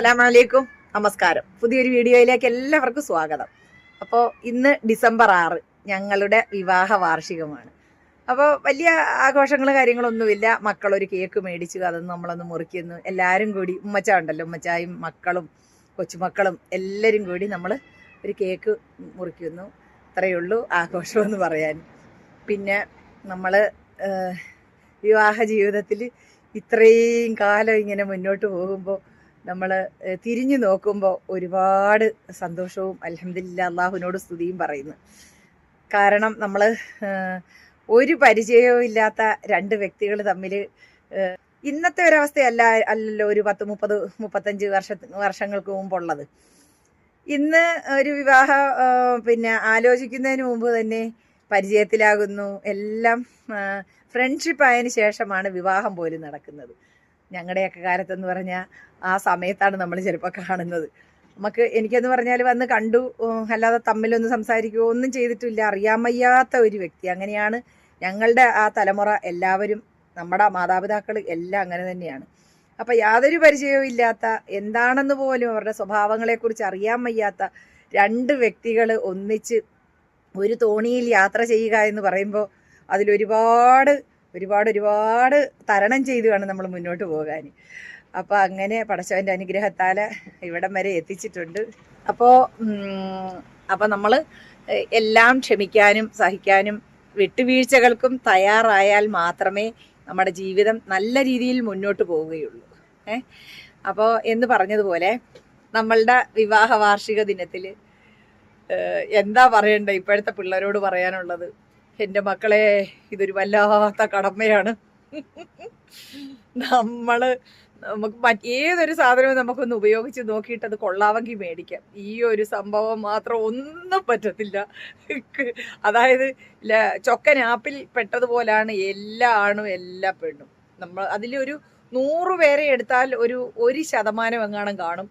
അസ്സലാമലൈക്കും. നമസ്കാരം. പുതിയൊരു വീഡിയോയിലേക്ക് എല്ലാവർക്കും സ്വാഗതം. അപ്പോൾ ഇന്ന് ഡിസംബർ ആറ് ഞങ്ങളുടെ വിവാഹ വാർഷികമാണ്. അപ്പോൾ വലിയ ആഘോഷങ്ങളും കാര്യങ്ങളൊന്നുമില്ല. മക്കളൊരു കേക്ക് മേടിച്ചു അതൊന്ന് നമ്മളൊന്ന് മുറിക്കുന്നു എല്ലാവരും കൂടി ഉമ്മച്ച ഉണ്ടല്ലോ ഉമ്മച്ചായും മക്കളും കൊച്ചുമക്കളും എല്ലാവരും കൂടി നമ്മൾ ഒരു കേക്ക് മുറിക്കുന്നു അത്രയേ ഉള്ളൂ ആഘോഷമെന്ന് പറയാൻ. പിന്നെ നമ്മൾ വിവാഹ ജീവിതത്തിൽ ഇത്രയും കാലം ഇങ്ങനെ മുന്നോട്ട് പോകുമ്പോൾ നമ്മൾ തിരിഞ്ഞു നോക്കുമ്പോൾ ഒരുപാട് സന്തോഷവും അലഹമില്ല അള്ളാഹുവിനോട് സ്തുതിയും പറയുന്നു. കാരണം നമ്മൾ ഒരു പരിചയവും ഇല്ലാത്ത രണ്ട് വ്യക്തികൾ തമ്മിൽ ഇന്നത്തെ ഒരവസ്ഥയല്ല അല്ലല്ലോ ഒരു പത്ത് മുപ്പത് മുപ്പത്തഞ്ച് വർഷ വർഷങ്ങൾക്ക് മുമ്പുള്ളത്. ഇന്ന് ഒരു വിവാഹ പിന്നെ ആലോചിക്കുന്നതിന് മുമ്പ് തന്നെ പരിചയത്തിലാകുന്നു. എല്ലാം ഫ്രണ്ട്ഷിപ്പ് ആയതിനു ശേഷമാണ് വിവാഹം പോലും നടക്കുന്നത്. ഞങ്ങളുടെയൊക്കെ കാലത്തെന്ന് പറഞ്ഞാൽ ആ സമയത്താണ് നമ്മൾ ചിലപ്പോൾ കാണുന്നത്. നമുക്ക് എനിക്കെന്ന് പറഞ്ഞാൽ വന്ന് കണ്ടു അല്ലാതെ തമ്മിലൊന്ന് സംസാരിക്കുകയോ ഒന്നും ചെയ്തിട്ടില്ല അറിയാൻ വയ്യാത്ത ഒരു വ്യക്തി. അങ്ങനെയാണ് ഞങ്ങളുടെ ആ തലമുറ എല്ലാവരും നമ്മുടെ മാതാപിതാക്കൾ എല്ലാം അങ്ങനെ തന്നെയാണ്. അപ്പം യാതൊരു പരിചയവും ഇല്ലാത്ത എന്താണെന്ന് പോലും അവരുടെ സ്വഭാവങ്ങളെക്കുറിച്ച് അറിയാൻ വയ്യാത്ത രണ്ട് വ്യക്തികൾ ഒന്നിച്ച് ഒരു തോണിയിൽ യാത്ര ചെയ്യുക എന്ന് പറയുമ്പോൾ അതിലൊരുപാട് ഒരുപാട് ഒരുപാട് തരണം ചെയ്തു വേണം നമ്മൾ മുന്നോട്ട് പോകാൻ. അപ്പോൾ അങ്ങനെ പടച്ചവന്റെ അനുഗ്രഹത്താൽ ഇവിടം വരെ എത്തിച്ചിട്ടുണ്ട്. അപ്പോൾ അപ്പോൾ നമ്മൾ എല്ലാം ക്ഷമിക്കാനും സഹിക്കാനും വിട്ടുവീഴ്ചകൾക്കും തയ്യാറായാൽ മാത്രമേ നമ്മുടെ ജീവിതം നല്ല രീതിയിൽ മുന്നോട്ട് പോവുകയുള്ളൂ. ഏ അപ്പോൾ എന്ന് പറഞ്ഞതുപോലെ നമ്മളുടെ വിവാഹ വാർഷിക ദിനത്തിൽ എന്താ പറയണ്ടേ ഇപ്പോഴത്തെ പിള്ളേരോട് പറയാനുള്ളത്? എന്റെ മക്കളെ ഇതൊരു വല്ലാത്ത കടമയാണ്. നമ്മൾ നമുക്ക് ഏതൊരു സാധനവും നമുക്കൊന്ന് ഉപയോഗിച്ച് നോക്കിയിട്ട് അത് കൊള്ളാമെങ്കിൽ മേടിക്കാം. ഈ ഒരു സംഭവം മാത്രം ഒന്നും പറ്റത്തില്ല. അതായത് ചൊക്കൻ ആപ്പിൽ പെട്ടതുപോലാണ് എല്ലാ ആണും എല്ലാ പെണ്ണും. നമ്മൾ അതിലൊരു നൂറ് പേരെ എടുത്താൽ ഒരു ഒരു ശതമാനം എങ്ങാനും കാണും.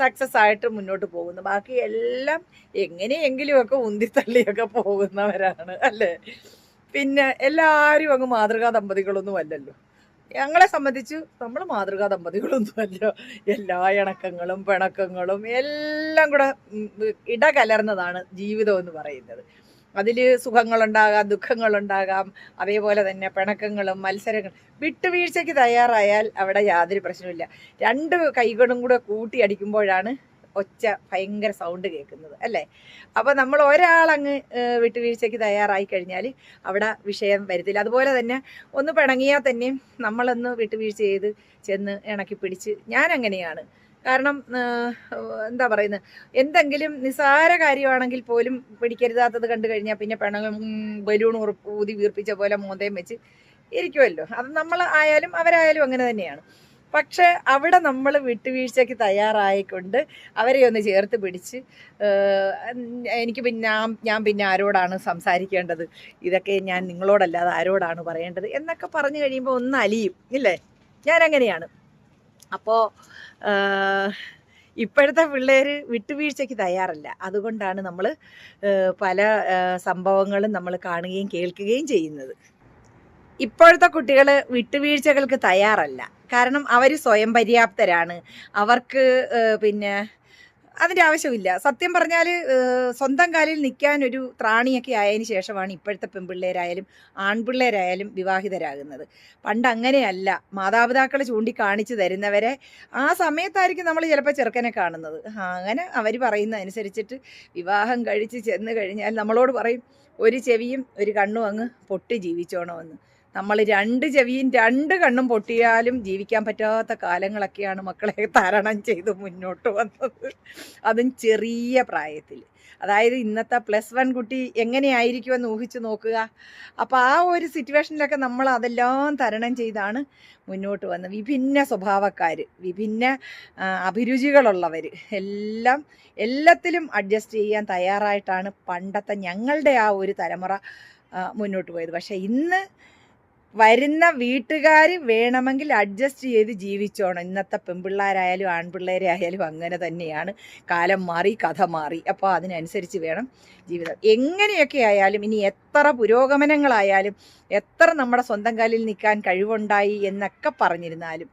സക്സസ് ആയിട്ട് മുന്നോട്ട് പോകുന്നു. ബാക്കി എല്ലാം എങ്ങനെയെങ്കിലുമൊക്കെ ഉന്തിത്തള്ളിയൊക്കെ പോകുന്നവരാണ് അല്ലേ? പിന്നെ എല്ലാവരും അങ്ങ് മാതൃകാ ദമ്പതികളൊന്നും അല്ലല്ലോ. ഞങ്ങളെ സംബന്ധിച്ച് നമ്മൾ മാതൃകാ ദമ്പതികളൊന്നുമല്ല എല്ലാ ഇണക്കങ്ങളും പിണക്കങ്ങളും എല്ലാം കൂടെ ഇടകലർന്നതാണ് ജീവിതം എന്ന് പറയുന്നത്. അതിൽ സുഖങ്ങളുണ്ടാകാം ദുഃഖങ്ങളുണ്ടാകാം അതേപോലെ തന്നെ പിണക്കങ്ങളും മത്സരങ്ങളും വിട്ടുവീഴ്ചയ്ക്ക് തയ്യാറായാൽ അവിടെ യാതൊരു പ്രശ്നമില്ല രണ്ട് കൈകളും കൂടെ കൂട്ടി അടിക്കുമ്പോഴാണ് ഒച്ച ഭയങ്കര സൗണ്ട് കേൾക്കുന്നത് അല്ലേ? അപ്പോൾ നമ്മൾ ഒരാളങ്ങ് വിട്ടുവീഴ്ചയ്ക്ക് തയ്യാറായി കഴിഞ്ഞാൽ അവിടെ വിഷയം വരത്തില്ല. അതുപോലെ തന്നെ ഒന്ന് പിണങ്ങിയാൽ തന്നെയും നമ്മളൊന്ന് വിട്ടുവീഴ്ച ചെയ്ത് ചെന്ന് ഇണക്കി പിടിച്ച് ഞാൻ അങ്ങനെയാണ് കാരണം എന്താ പറയുന്നത്? എന്തെങ്കിലും നിസ്സാര കാര്യമാണെങ്കിൽ പോലും പിടിക്കരുതാത്തത് കണ്ടു കഴിഞ്ഞാൽ പിന്നെ പെണ്ണുങ്ങൾ ബലൂൺ ഊതി വീർപ്പിച്ച പോലെ മോന്തയും വെച്ച് ഇരിക്കുമല്ലോ അത് നമ്മൾ ആയാലും അവരായാലും അങ്ങനെ തന്നെയാണ്. പക്ഷേ അവിടെ നമ്മൾ വിട്ടുവീഴ്ചയ്ക്ക് തയ്യാറായിക്കൊണ്ട് അവരെ ഒന്ന് ചേർത്ത് പിടിച്ച് എനിക്ക് പിന്നെ ഞാൻ- പിന്നെ ആരോടാണ് സംസാരിക്കേണ്ടത്? ഇതൊക്കെ ഞാൻ നിങ്ങളോടല്ലാതെ ആരോടാണ് പറയേണ്ടത്? എന്നൊക്കെ പറഞ്ഞു കഴിയുമ്പോൾ ഒന്ന് അലിയും ഇല്ലേ? ഞാൻ അങ്ങനെയാണ് അപ്പോൾ ഇപ്പോഴത്തെ പിള്ളേർ വിട്ടുവീഴ്ചയ്ക്ക് തയ്യാറല്ല. അതുകൊണ്ടാണ് നമ്മൾ പല സംഭവങ്ങളും നമ്മൾ കാണുകയും കേൾക്കുകയും ചെയ്യുന്നത്. ഇപ്പോഴത്തെ കുട്ടികൾ വിട്ടുവീഴ്ചകൾക്ക് തയ്യാറല്ല. കാരണം അവർ സ്വയം പര്യാപ്തരാണ്. അവർക്ക് പിന്നെ അതിന്റെ ആവശ്യമില്ല. സത്യം പറഞ്ഞാൽ സ്വന്തം കാലിൽ നിൽക്കാൻ ഒരു ത്രാണിയൊക്കെ ആയതിനു ശേഷമാണ് ഇപ്പോഴത്തെ പെൺപിള്ളേരായാലും ആൺപിള്ളേരായാലും വിവാഹിതരാകുന്നത്. പണ്ട് അങ്ങനെയല്ല. മാതാപിതാക്കൾ ചൂണ്ടിക്കാണിച്ചു തരുന്നവരെ ആ സമയത്തായിരിക്കും നമ്മൾ ചിലപ്പോൾ ചെറുക്കനെ കാണുന്നത്. അങ്ങനെ അവർ പറയുന്ന അനുസരിച്ചിട്ട് വിവാഹം കഴിച്ച് ചെന്ന് കഴിഞ്ഞാൽ നമ്മളോട് പറയും ഒരു ചെവിയും ഒരു കണ്ണും അങ്ങ് പൊട്ടി ജീവിച്ചോണമെന്ന് നമ്മൾ രണ്ട് ചെവിയും രണ്ട് കണ്ണും പൊട്ടിയാലും ജീവിക്കാൻ പറ്റാത്ത കാലങ്ങളൊക്കെയാണ് മക്കളെ തരണം ചെയ്ത് മുന്നോട്ട് വന്നത്. അതും ചെറിയ പ്രായത്തിൽ. അതായത് ഇന്നത്തെ പ്ലസ് വൺ കുട്ടി എങ്ങനെയായിരിക്കുമെന്ന് ഊഹിച്ച് നോക്കുക. അപ്പോൾ ആ ഒരു സിറ്റുവേഷനിലൊക്കെ നമ്മൾ അതെല്ലാം തരണം ചെയ്താണ് മുന്നോട്ട് വന്നത്. വിഭിന്ന സ്വഭാവക്കാർ വിഭിന്ന അഭിരുചികളുള്ളവർ എല്ലാം എല്ലാത്തിലും അഡ്ജസ്റ്റ് ചെയ്യാൻ തയ്യാറായിട്ടാണ് പണ്ടത്തെ ഞങ്ങളുടെ ആ ഒരു തലമുറ മുന്നോട്ട് പോയത്. പക്ഷേ ഇന്ന് വരുന്ന വീട്ടുകാർ വേണമെങ്കിൽ അഡ്ജസ്റ്റ് ചെയ്ത് ജീവിച്ചോണം. ഇന്നത്തെ പെൺപിള്ളേരായാലും ആൺപിള്ളേരെ ആയാലും അങ്ങനെ തന്നെയാണ്. കാലം മാറി കഥ മാറി. അപ്പോൾ അതിനനുസരിച്ച് വേണം ജീവിതം. എങ്ങനെയൊക്കെ ആയാലും ഇനി എത്ര പുരോഗമനങ്ങളായാലും എത്ര നമ്മുടെ സ്വന്തം കാലിൽ നിൽക്കാൻ കഴിവുണ്ടായി എന്നൊക്കെ പറഞ്ഞിരുന്നാലും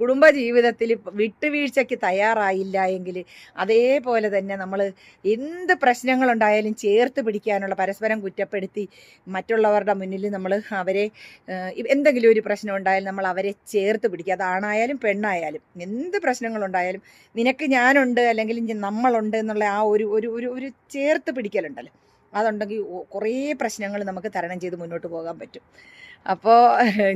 കുടുംബ ജീവിതത്തിൽ വിട്ടുവീഴ്ചയ്ക്ക് തയ്യാറായില്ല എങ്കിൽ അതേപോലെ തന്നെ നമ്മൾ എന്ത് പ്രശ്നങ്ങളുണ്ടായാലും ചേർത്ത് പിടിക്കാനുള്ള പരസ്പരം കുറ്റപ്പെടുത്തി മറ്റുള്ളവരുടെ മുന്നിൽ നമ്മൾ അവരെ എന്തെങ്കിലും ഒരു പ്രശ്നം ഉണ്ടായാലും നമ്മൾ അവരെ ചേർത്ത് പിടിക്കുക. അതാണായാലും പെണ്ണായാലും. എന്ത് പ്രശ്നങ്ങളുണ്ടായാലും നിനക്ക് ഞാനുണ്ട് അല്ലെങ്കിൽ നമ്മളുണ്ട് എന്നുള്ള ആ ഒരു ഒരു ഒരു ചേർത്ത് പിടിക്കലുണ്ടല്ലോ. അതുണ്ടെങ്കിൽ കുറേ പ്രശ്നങ്ങൾ നമുക്ക് തരണം ചെയ്ത് മുന്നോട്ട് പോകാൻ പറ്റും. അപ്പോൾ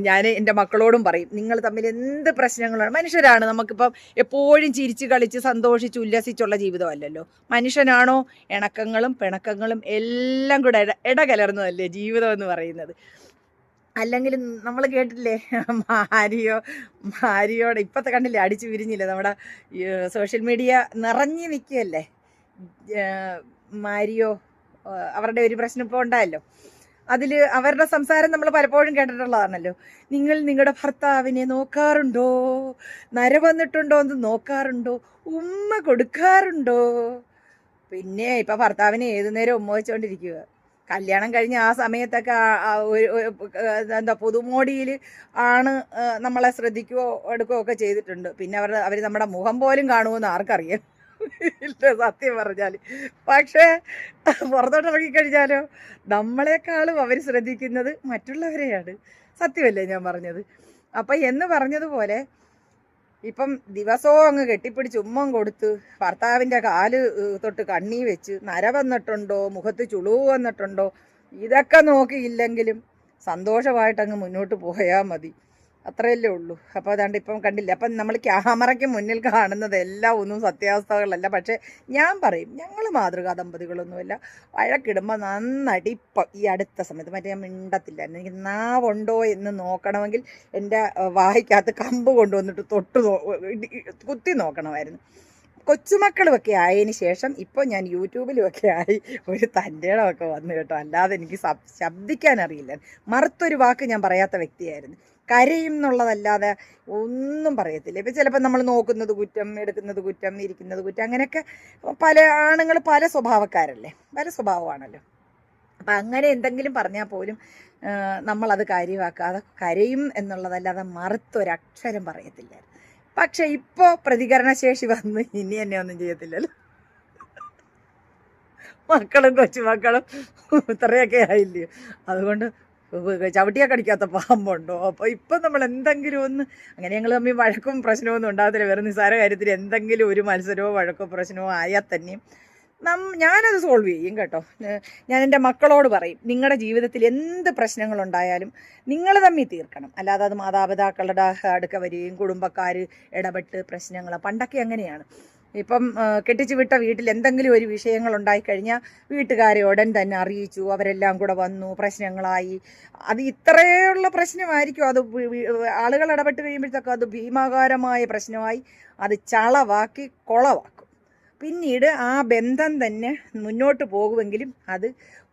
ഞാൻ എന്റെ മക്കളോടും പറയും നിങ്ങൾ തമ്മിൽ എന്ത് പ്രശ്നങ്ങളാണ്? മനുഷ്യരാണ് നമുക്കിപ്പം എപ്പോഴും ചിരിച്ച് കളിച്ച് സന്തോഷിച്ച് ഉല്ലസിച്ചുള്ള ജീവിതമല്ലല്ലോ. മനുഷ്യനാണോ? ഇണക്കങ്ങളും പിണക്കങ്ങളും എല്ലാം കൂടെ ഇട ഇടകലർന്നതല്ലേ ജീവിതം എന്ന് പറയുന്നത്. അല്ലെങ്കിൽ നമ്മൾ കേട്ടില്ലേ മാരിയോ മാരിയോടെ ഇപ്പോഴത്തെ കണ്ടില്ലേ അടിച്ചു വിരിഞ്ഞില്ലേ നമ്മുടെ സോഷ്യൽ മീഡിയ നിറഞ്ഞു നിൽക്കുകയല്ലേ? മാരിയോ അവരുടെ ഒരു പ്രശ്നം ഇപ്പോൾ ഉണ്ടായല്ലോ. അതിൽ അവരുടെ സംസാരം നമ്മൾ പലപ്പോഴും കേട്ടിട്ടുള്ളതാണല്ലോ. നിങ്ങൾ നിങ്ങളുടെ ഭർത്താവിനെ നോക്കാറുണ്ടോ? നര വന്നിട്ടുണ്ടോ എന്ന് നോക്കാറുണ്ടോ? ഉമ്മ കൊടുക്കാറുണ്ടോ? പിന്നെ ഇപ്പം ഭർത്താവിനെ ഏതു നേരം ഉമ്മ വെച്ചുകൊണ്ടിരിക്കുക കല്യാണം കഴിഞ്ഞ് ആ സമയത്തൊക്കെ എന്താ പുതുമോടിയിൽ ആണ് നമ്മളെ ശ്രദ്ധിക്കുകയോ എടുക്കുകയോ ഒക്കെ ചെയ്തിട്ടുണ്ട്. പിന്നെ അവർ അവർ നമ്മുടെ മുഖം പോലും കാണുമെന്ന് ആർക്കറിയാം. ഇല്ല സത്യം പറഞ്ഞാൽ പക്ഷേ പുറത്തോട്ട് ഇറങ്ങിക്കഴിഞ്ഞാലോ നമ്മളെക്കാളും അവർ ശ്രദ്ധിക്കുന്നത് മറ്റുള്ളവരെയാണ്. സത്യമല്ലേ ഞാൻ പറഞ്ഞത്? അപ്പം എന്ന് പറഞ്ഞതുപോലെ ഇപ്പം ദിവസവും അങ്ങ് കെട്ടിപ്പിടിച്ച് ഉമ്മം കൊടുത്ത് ഭർത്താവിന്റെ കാൽ തൊട്ട് കണ്ണി വെച്ച് നര വന്നിട്ടുണ്ടോ മുഖത്ത് ചുളിവ് വന്നിട്ടുണ്ടോ ഇതൊക്കെ നോക്കിയില്ലെങ്കിലും സന്തോഷമായിട്ടങ്ങ് മുന്നോട്ട് പോയാൽ മതി. അത്രയല്ലേ ഉള്ളൂ. അപ്പോൾ അതാണ്ട് ഇപ്പം കണ്ടില്ല അപ്പം നമ്മൾ ക്യാമറയ്ക്ക് മുന്നിൽ കാണുന്നത് എല്ലാം ഒന്നും സത്യാവസ്ഥകളല്ല. പക്ഷേ ഞാൻ പറയും ഞങ്ങൾ മാതൃകാ ദമ്പതികളൊന്നുമില്ല വഴക്കിടുമ്പോൾ നന്നടി ഇപ്പം ഈ അടുത്ത സമയത്ത് മറ്റേ ഞാൻ മിണ്ടത്തില്ല. എനിക്ക് നാവുണ്ടോ എന്ന് നോക്കണമെങ്കിൽ എന്റെ വായിക്കകത്ത് കമ്പ് കൊണ്ടുവന്നിട്ട് തൊട്ട് കുത്തി നോക്കണമായിരുന്നു. കൊച്ചുമക്കളുമൊക്കെ ആയതിന് ശേഷം ഇപ്പോൾ ഞാൻ യൂട്യൂബിലുമൊക്കെ ആയി ഒരു തന്റെടമൊക്കെ വന്നു കേട്ടോ. അല്ലാതെ എനിക്ക് ശബ്ദിക്കാൻ അറിയില്ല. മറുത്തൊരു വാക്ക് ഞാൻ പറയാത്ത വ്യക്തിയായിരുന്നു. കരയും എന്നുള്ളതല്ലാതെ ഒന്നും പറയത്തില്ല. ഇപ്പം ചിലപ്പോൾ നമ്മൾ നോക്കുന്നത് കുറ്റം എടുക്കുന്നത് കുറ്റം ഇരിക്കുന്നത് കുറ്റം അങ്ങനെയൊക്കെ പല ആണുങ്ങൾ പല സ്വഭാവക്കാരല്ലേ? പല സ്വഭാവമാണല്ലോ. അപ്പം അങ്ങനെ എന്തെങ്കിലും പറഞ്ഞാൽ പോലും നമ്മളത് കാര്യമാക്കാതെ കരയും എന്നുള്ളതല്ലാതെ മറുത്തൊരക്ഷരം പറയത്തില്ല. പക്ഷെ ഇപ്പോൾ പ്രതികരണശേഷി വന്ന് ഇനി എന്നെ ഒന്നും ചെയ്യത്തില്ലല്ലോ. മക്കളും കൊച്ചുമക്കളും ഇത്രയൊക്കെ ആയില്ലയോ അതുകൊണ്ട് ചവിട്ടിയാൽ കടിക്കാത്ത പാമ്പുണ്ടോ? അപ്പോൾ ഇപ്പം നമ്മൾ എന്തെങ്കിലും ഒന്ന് അങ്ങനെ ഞങ്ങൾ തമ്മിൽ വഴക്കും പ്രശ്നമൊന്നും ഉണ്ടാകത്തില്ല. വേറെ നിസ്സാര കാര്യത്തിൽ എന്തെങ്കിലും ഒരു മത്സരമോ വഴക്കോ പ്രശ്നമോ ആയാൽ തന്നെയും നം ഞാനത് സോൾവ് ചെയ്യും കേട്ടോ. ഞാൻ എന്റെ മക്കളോട് പറയും നിങ്ങളുടെ ജീവിതത്തിൽ എന്ത് പ്രശ്നങ്ങളുണ്ടായാലും നിങ്ങൾ തമ്മിൽ തീർക്കണം. അല്ലാതെ അത് മാതാപിതാക്കളുടെ അടുക്ക വരികയും കുടുംബക്കാർ ഇടപെട്ട് പ്രശ്നങ്ങൾ പണ്ടൊക്കെ അങ്ങനെയാണ്. ഇപ്പം കെട്ടിച്ചു വിട്ട വീട്ടിൽ എന്തെങ്കിലും ഒരു വിഷയങ്ങൾ ഉണ്ടായിക്കഴിഞ്ഞാൽ വീട്ടുകാരെ ഉടൻ തന്നെ അറിയിച്ചു. അവരെല്ലാം കൂടെ വന്നു പ്രശ്നങ്ങളായി. അത് ഇത്രയുള്ള പ്രശ്നമായിരിക്കും. അത് ആളുകൾ ഇടപെട്ട് കഴിയുമ്പോഴത്തേക്കും അത് ഭീമാകാരമായ പ്രശ്നമായി. അത് ചളവാക്കി കൊളവാക്കും. പിന്നീട് ആ ബന്ധം തന്നെ മുന്നോട്ട് പോകുമെങ്കിലും അത്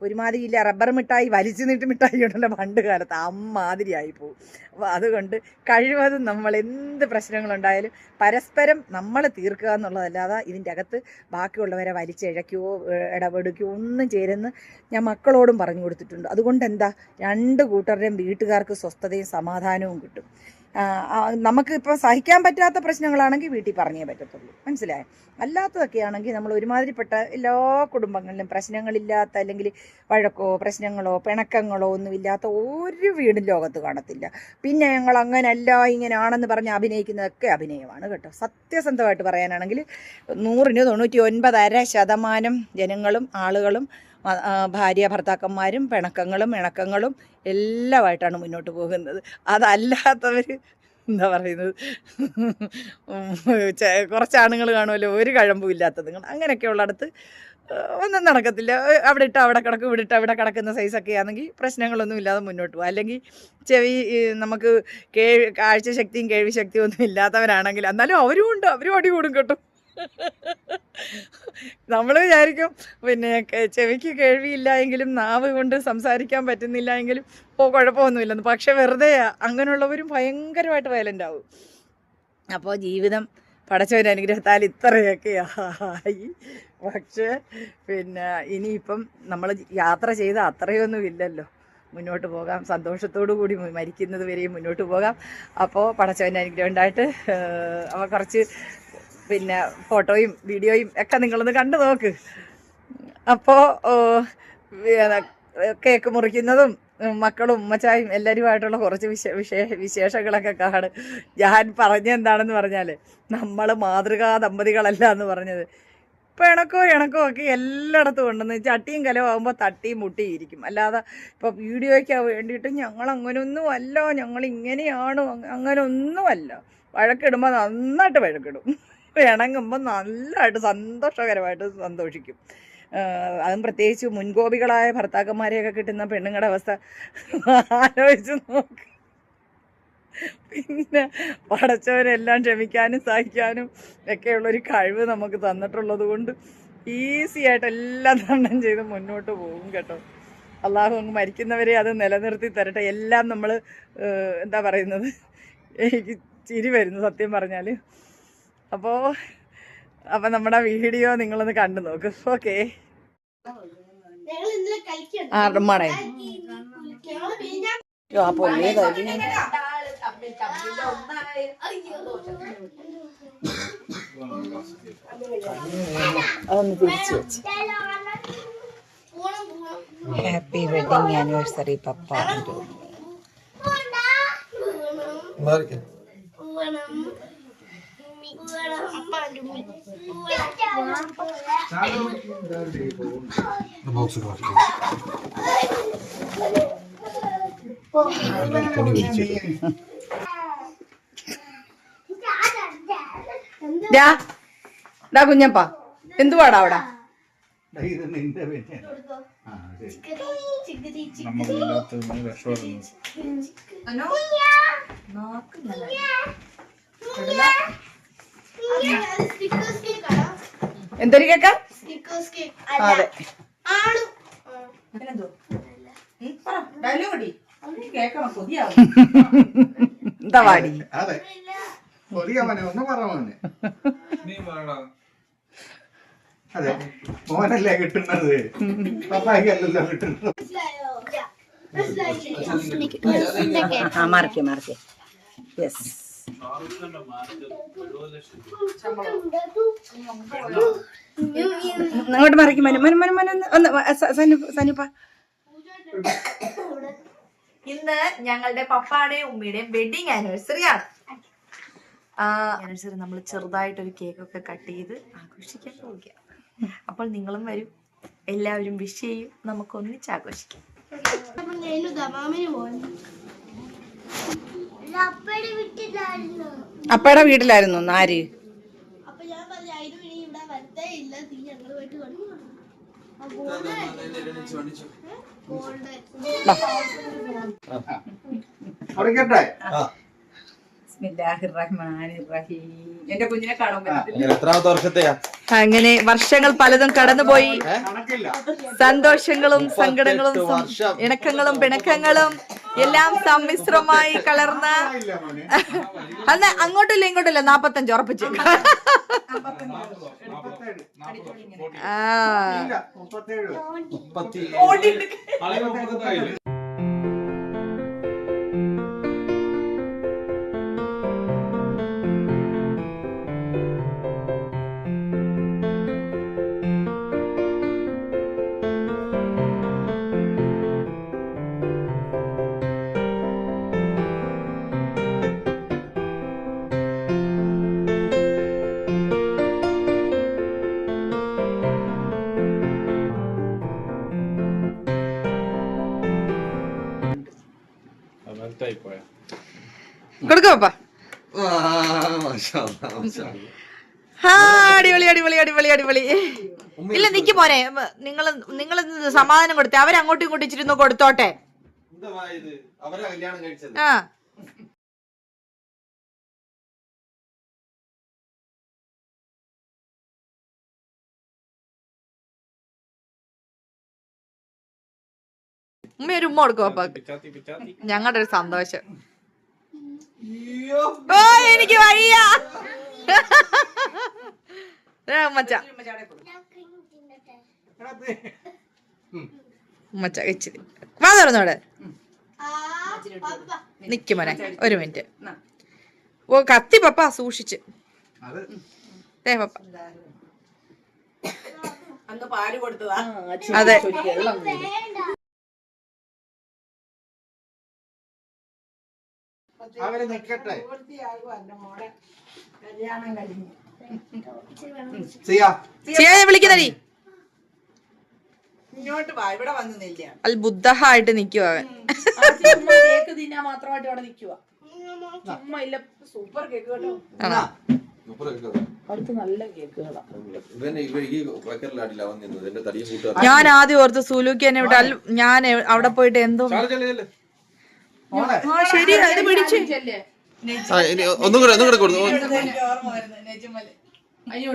ഒരുമാതിരി ഇല്ല റബ്ബർ മിഠായി വലിച്ചു നീട്ട് മിഠായി ഉണ്ടല്ലോ പണ്ട് കാലത്ത്. അമ്മാതിരിയായി പോകും അപ്പോൾ അതുകൊണ്ട് കഴിവതും നമ്മൾ എന്ത് പ്രശ്നങ്ങളുണ്ടായാലും പരസ്പരം നമ്മൾ തീർക്കുക എന്നുള്ളതല്ലാതെ ഇതിന്റെ അകത്ത് ബാക്കിയുള്ളവരെ വലിച്ചിഴയ്ക്കുകയോ ഇടപെടുകയോ ഒന്നും ചേരുന്ന് ഞാൻ മക്കളോടും പറഞ്ഞു കൊടുത്തിട്ടുണ്ട്. അതുകൊണ്ട് എന്താ? രണ്ട് കൂട്ടരുടെയും വീട്ടുകാർക്ക് സ്വസ്ഥതയും സമാധാനവും കിട്ടും. ആ, ആ, നമുക്ക് ഇപ്പോൾ സഹിക്കാൻ പറ്റാത്ത പ്രശ്നങ്ങളാണെങ്കിൽ വീട്ടിൽ പറഞ്ഞേ പറ്റത്തുള്ളൂ. മനസ്സിലായോ? അല്ലാത്തതൊക്കെ ആണെങ്കിൽ നമ്മൾ ഒരുമാതിരിപ്പെട്ട എല്ലാ കുടുംബങ്ങളിലും പ്രശ്നങ്ങളില്ലാത്ത അല്ലെങ്കിൽ വഴക്കോ പ്രശ്നങ്ങളോ പിണക്കങ്ങളോ ഒന്നും ഇല്ലാത്ത ഒരു വീടും ലോകത്ത് കാണത്തില്ല. പിന്നെ ഞങ്ങൾ അങ്ങനല്ല ഇങ്ങനെയാണെന്ന് പറഞ്ഞ് അഭിനയിക്കുന്നതൊക്കെ അഭിനയമാണ് കേട്ടോ. സത്യസന്ധമായിട്ട് പറയാനാണെങ്കിൽ നൂറിന് തൊണ്ണൂറ്റി ഒൻപതര ശതമാനം ജനങ്ങളും ആളുകളും ഭാര്യ ഭർത്താക്കന്മാരും പിണക്കങ്ങളും ഇണക്കങ്ങളും എല്ലാമായിട്ടാണ് മുന്നോട്ട് പോകുന്നത്. അതല്ലാത്തവർ എന്താ പറയുന്നത്? കുറച്ച് ആണുങ്ങൾ കാണുമല്ലോ ഒരു കഴമ്പും ഇല്ലാത്തത് അങ്ങനെയൊക്കെ ഉള്ളിടത്ത് ഒന്നും നടക്കത്തില്ല. അവിടെ ഇട്ട് അവിടെ കിടക്കും ഇവിടെ ഇട്ട് അവിടെ കിടക്കുന്ന സൈസൊക്കെ ആണെങ്കിൽ പ്രശ്നങ്ങളൊന്നും ഇല്ലാതെ മുന്നോട്ട് പോകും അല്ലെങ്കിൽ ചെവി നമുക്ക് കേൾവി കാഴ്ച ശക്തിയും കേൾവി ശക്തിയും ഒന്നും ഇല്ലാത്തവരാണെങ്കിൽ എന്നാലും അവരും ഉണ്ട് അവരും അടി കൂടും കേട്ടോ. നമ്മൾ വിചാരിക്കും പിന്നെ ചെവിക്ക് കേൾവിയില്ല എങ്കിലും നാവ് കൊണ്ട് സംസാരിക്കാൻ പറ്റുന്നില്ല എങ്കിലും ഇപ്പോൾ കുഴപ്പമൊന്നുമില്ലെന്ന്. പക്ഷെ വെറുതെ അങ്ങനെയുള്ളവരും ഭയങ്കരമായിട്ട് വയലന്റ് ആവും. അപ്പോൾ ജീവിതം പടച്ചവന്റെ അനുഗ്രഹത്താൽ ഇത്രയൊക്കെ ആയി. പക്ഷേ പിന്നെ ഇനിയിപ്പം നമ്മൾ യാത്ര ചെയ്ത അത്രയൊന്നും ഇല്ലല്ലോ. മുന്നോട്ട് പോകാം. സന്തോഷത്തോടു കൂടി മരിക്കുന്നത് വരെയും മുന്നോട്ട് പോകാം. അപ്പോൾ പടച്ചവന്റെ അനുഗ്രഹം ഉണ്ടായിട്ട് അവ കുറച്ച് പിന്നെ ഫോട്ടോയും വീഡിയോയും ഒക്കെ നിങ്ങളൊന്ന് കണ്ടു നോക്ക്. അപ്പോൾ കേക്ക് മുറിക്കുന്നതും മക്കളും ഉമ്മച്ചായും എല്ലാവരുമായിട്ടുള്ള കുറച്ച് വിശ വിശേഷ വിശേഷങ്ങളൊക്കെ കാണ്. ഞാൻ പറഞ്ഞെന്താണെന്ന് പറഞ്ഞാൽ നമ്മൾ മാതൃകാ ദമ്പതികളല്ല എന്ന് പറഞ്ഞത്. ഇപ്പോൾ ഇണക്കോ ഇണക്കോ ഒക്കെ എല്ലായിടത്തും ഉണ്ടെന്ന് ചട്ടിയും ആകുമ്പോൾ തട്ടിയും മുട്ടിയും ഇരിക്കും. അല്ലാതെ ഇപ്പോൾ വീഡിയോയ്ക്ക് വേണ്ടിയിട്ട് ഞങ്ങൾ അങ്ങനെയൊന്നും അല്ല. ഞങ്ങൾ ഇങ്ങനെയാണ് അങ്ങനെ ഒന്നുമല്ല വഴക്കിടുമ്പോൾ നന്നായിട്ട് വഴക്കിടും. ഇണങ്ങുമ്പോൾ നല്ലതായിട്ട് സന്തോഷകരമായിട്ട് സന്തോഷിക്കും. അതും പ്രത്യേകിച്ച് മുൻകോപികളായ ഭർത്താക്കന്മാരെയൊക്കെ കിട്ടുന്ന പെണ്ണുങ്ങളുടെ അവസ്ഥ ആലോചിച്ച് നോക്ക്. പിന്നെ പടച്ചവരെല്ലാം ക്ഷമിക്കാനും സഹിക്കാനും ഒക്കെയുള്ളൊരു കഴിവ് നമുക്ക് തന്നിട്ടുള്ളത് കൊണ്ട് ഈസി ആയിട്ട് എല്ലാം തണ്ണം ചെയ്ത് മുന്നോട്ട് പോകും കേട്ടോ. അള്ളാഹു അങ്ങ് മരിക്കുന്നവരെ അത് നിലനിർത്തി തരട്ടെ. എല്ലാം നമ്മൾ എന്താ പറയുന്നത്? എനിക്ക് ചിരി വരുന്നു സത്യം പറഞ്ഞാൽ അപ്പോൾ അപ്പം നമ്മുടെ വീഡിയോ നിങ്ങളൊന്ന് കണ്ടു നോക്ക്. ഓക്കെ ഞങ്ങൾ ഇന്നലെ കളിക്കണം ആറുമാടെ ഞങ്ങൾ പിന്നെ ആ പൊള്ളിയ തടി അതൊന്ന് തിരിച്ചു വെച്ച്. പോണം പോണം ഹാപ്പി വെഡിങ് ആനിവേഴ്സറി പപ്പ. അപ്പാന്റെ ബോക്സ് ഡാ ഡാ കുഞ്ഞപ്പ. എന്തുവാടാ അവിടെ? ഇത് എന്തൊരു കേക്കാം അതെ. എന്താ വാടി അതെ മോനല്ലേ കിട്ടുന്നത്? പപ്പായ്ക്കല്ലല്ലോ കിട്ടുന്നത്. മനസ്സിലായില്ലേ? ആ മറക്കേ മറക്കേ യെസ് അങ്ങോട്ട് മറിക്കും മനു. മനു മനു മനു ഒന്ന് സനു സനുപ്പ ഇന്ന് ഞങ്ങളുടെ പപ്പാടെയും ഉമ്മയുടെയും വെഡിങ് ആനിവേഴ്സറി ആണ്. ആനിവേഴ്സറി നമ്മൾ ചെറുതായിട്ടൊരു കേക്കൊക്കെ കട്ട് ചെയ്ത് ആഘോഷിക്കാൻ പോവുക അപ്പോൾ നിങ്ങളും വരും. എല്ലാവരും വിഷ് ചെയ്യും. നമുക്ക് ഒന്നിച്ച് ആഘോഷിക്കാം അപ്പയുടെ വീട്ടിലായിരുന്നു. ആര്? അവിടെ ഞാൻ എന്റെ കുഞ്ഞിനെ എത്രാമത്തെ വർഷത്തെയാ? അങ്ങനെ വർഷങ്ങൾ പലതും കടന്നുപോയി. സന്തോഷങ്ങളും സങ്കടങ്ങളും ഇണക്കങ്ങളും പിണക്കങ്ങളും എല്ലാം സമ്മിശ്രമായി കലർന്ന അന്ന് അങ്ങോട്ടില്ല ഇങ്ങോട്ടില്ല. നാപ്പത്തഞ്ച് ഉറപ്പിച്ച്. ആ. അടിപൊളി അടിപൊളി അടിപൊളി അടിപൊളി ഇല്ല നിക്ക് പോരെ. നിങ്ങൾ നിങ്ങൾ സമാധാനം കൊടുത്തേ. അവരങ്ങോട്ടും ഇങ്ങോട്ടും ഇച്ചിരി കൊടുത്തോട്ടെ. എന്താ ഇത്? അവരെ കല്യാണം കഴിച്ചത്. ആ. ഉമ്മ ഒരു ഉമ്മ കൊടുക്കും അപ്പൊ ഞങ്ങളുടെ ഒരു സന്തോഷം. ഓ എനിക്ക് വയ്യ. മച്ച മച്ച ഇച്ചിരി. വാ തുറന്നോടെ ആ പപ്പ നിക്ക് മോനെ ഒരു മിനിറ്റ്. ഓ കത്തി പപ്പ സൂക്ഷിച്ച്. ദേ പപ്പ. അന്ന് പാൽ കൊടുത്തതാ. അതെ. അവർ നിക്കട്ടെ. വിളിക്കുന്നടി. ഇങ്ങോട്ട് വാ ഇവിടെ വന്ന് നില്ല. അൽ ബുദ്ധഹായിട്ട് നിക്കുവ അവൻ. കേക്ക് തിന്നാൻ മാത്രമായിട്ട് അവിടെ നിക്കുക ചുമ്മാ ഇല്ല സൂപ്പർ കേക്ക് കേട്ടോ. ഞാൻ ആദ്യം ഓർത്ത് സുലൂക്ക് എന്നെ വിട്ടാൽ ഞാൻ അവിടെ പോയിട്ട് എന്തോ ശരി അത് പിടിച്ച്. ഒന്നും കൂടെ ഒന്നും കൂടെ കൊടുത്തു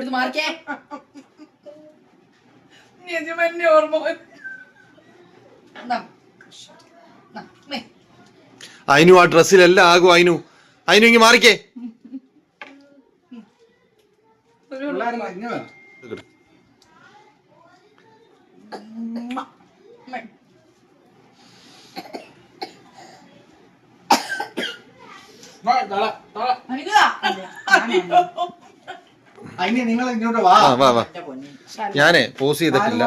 മാർക്കേ നെജുമലിന്റെ ഓർമ്മ. അതിനു ആ ഡ്രസ്സിലെല്ലാം ആകും അയിനു. അയിനു ഇങ്ങി മാറിക്കേ. പിള്ളേര് നിങ്ങൾ ഇങ്ങോട്ട് വാ. ആ വാ വാ. എന്റെ പൊന്നേ. ഞാനേ പോസ് ചെയ്തിട്ടില്ല.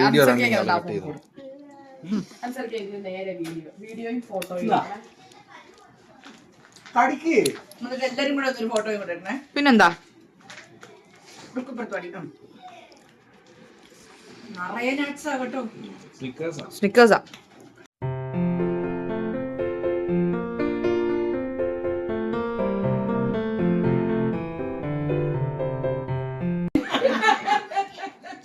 Video running. കട്ട് വീഡിയോയും ഫോട്ടോയും. കടിക്ക്. എന്നിട്ട് എല്ലാരും കൂടെ ഒരു ഫോട്ടോ പിന്നെന്താ? നിറയെ നട്സാ സ്നിക്കേഴ്സാ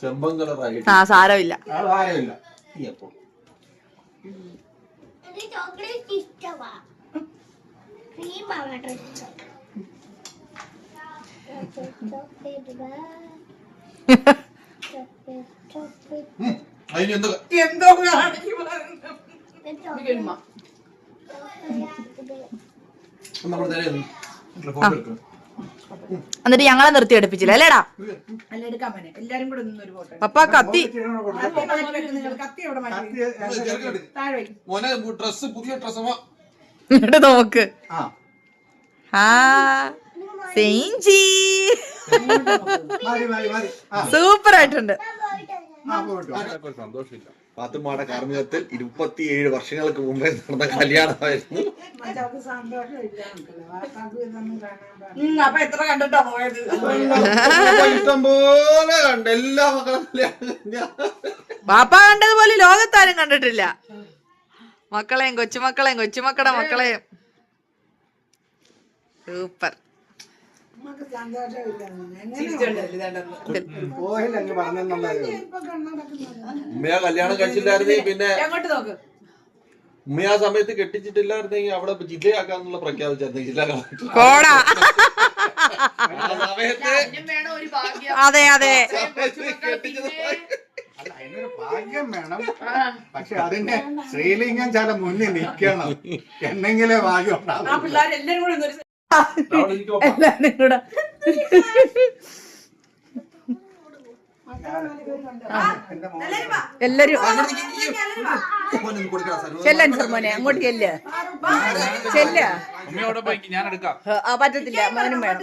ചെമ്പൻ കളറായിട്ട് ആ സാരമില്ല. സാരമില്ല. ആരുമില്ല തീയപ്പോ എനിക്ക് ചോക്ലേറ്റ് ഇഷ്ടമാ ക്രീമാണ് കേട്ടോ ഇഷ്ടം ചോക്ലേറ്റ് ചോക്ലേറ്റ് അതിന് എന്തോ കാണിക്കുമ്പോ നമ്മൾ നേരെ റിപ്പോർട്ട് എടുക്കും. എന്നിട്ട് ഞങ്ങളെ നിർത്തി എടുപ്പിച്ചില്ല അല്ലേടാ? അല്ല എടുക്കാൻ എല്ലാരും കൂടെ നിന്ന് ഒരു ഫോട്ടോ പപ്പ കത്തി. എന്നിട്ട് നോക്ക്. ആ. സെയിഞ്ചി സൂപ്പർ ആയിട്ടുണ്ട് ആ. പോയിട്ട് സന്തോഷമില്ല. പാത്തുമാട കാർമ്മികത്തിൽ ഇരുപത്തിയേഴ് വർഷങ്ങൾക്ക് മുമ്പേ നടന്ന കല്യാണമായിരുന്നു. അപ്പൊ എത്ര കണ്ടിട്ടാ പോയത്? ഇഷ്ടം പോലെ കണ്ട്. എല്ലാ മക്കളും ബാപ്പ പാപ്പ കണ്ടതുപോലെ ലോകത്താരും കണ്ടിട്ടില്ല. മക്കളെയും കൊച്ചുമക്കളെയും കൊച്ചുമക്കളുടെ മക്കളെയും. സൂപ്പർ. ഉമ്മയാ കല്യാണം കഴിച്ചില്ലായിരുന്നെങ്കിൽ പിന്നെ അങ്ങോട്ട് നോക്ക്. ഉമ്മ ആ സമയത്ത് കെട്ടിച്ചിട്ടില്ലായിരുന്നെങ്കിൽ അവിടെ ജില്ലയാക്കാന്നുള്ള പ്രഖ്യാപിച്ചായിരുന്നു ജില്ലാ കളക്ടർ ആ സമയത്ത് വേണം ഒരു ഭാഗ്യം. അതെ അതെ. കെട്ടിച്ചത് അല്ല അതിനൊരു ഭാഗ്യം വേണം. പക്ഷെ അതിന്റെ ശ്രീലിംഗം ചില മുന്നിൽ നിൽക്കണം. എന്നെങ്കിലേ ഭാഗ്യം ഉണ്ടാവും എല്ലാരും കൂടെ എല്ലാരും ചെല്ലൻ സർ മോനെ അങ്ങോട്ട് ചെല്ല്. ചെല്ല് അമ്മയോടെ പോയി ഞാൻ എടുക്കാം. ആ പറ്റത്തില്ല മോനും വേണം.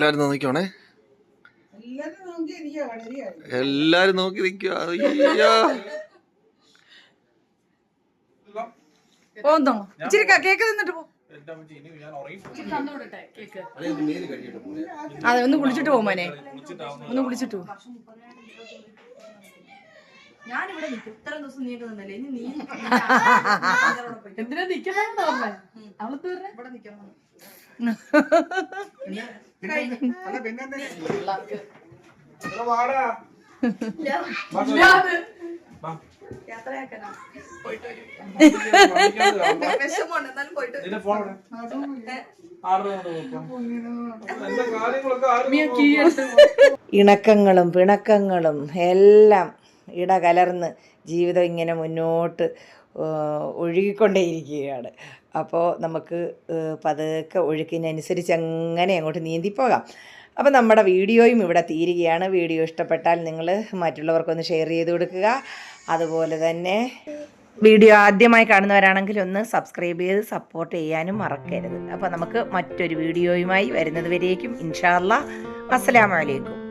എല്ലാരും നോക്കിക്കോണേ. എല്ലാരും നോക്കി നിൽക്കുക അയ്യോ. ഇച്ചിരി കേക്ക് തിന്നിട്ട് പോ. അതെ ഒന്ന് കുളിച്ചിട്ട് പോകുമോനെ മോനെ. ഒന്ന് കുളിച്ചിട്ട് പോ. ഞാനിവിടെ നിൽക്കും. ഇത്ര ദിവസം നീണ്ടു നിന്നല്ലേ? ഇനി നീ എന്തിനാ നിക്കണെന്ന് പറഞ്ഞേ? അവളത്ത് പറഞ്ഞ? ഇവിടെ വാ. യാത്രയാക്കാനാ പോയിട്ട് വിഷമമുണ്ട്. എന്നാലും പോയിട്ട് ഇണക്കങ്ങളും പിണക്കങ്ങളും എല്ലാം ഇടകലർന്ന് ജീവിതം ഇങ്ങനെ മുന്നോട്ട് ഒഴുകിക്കൊണ്ടേയിരിക്കുകയാണ്. അപ്പോൾ നമുക്ക് പതുക്കെ ഒഴുക്കിനനുസരിച്ച് അങ്ങനെ അങ്ങോട്ട് നീന്തിപ്പോകാം. അപ്പോൾ നമ്മുടെ വീഡിയോയും ഇവിടെ തീരുകയാണ്. വീഡിയോ ഇഷ്ടപ്പെട്ടാൽ നിങ്ങൾ മറ്റുള്ളവർക്കൊന്ന് ഷെയർ ചെയ്ത് കൊടുക്കുക. അതുപോലെ തന്നെ വീഡിയോ ആദ്യമായി കാണുന്നവരാണെങ്കിൽ ഒന്ന് സബ്സ്ക്രൈബ് ചെയ്ത് സപ്പോർട്ട് ചെയ്യാനും മറക്കരുത്. അപ്പോൾ നമുക്ക് മറ്റൊരു വീഡിയോയുമായി വരുന്നത് വരേക്കും. ഇൻഷാല്ല അസ്സലാമലൈക്കും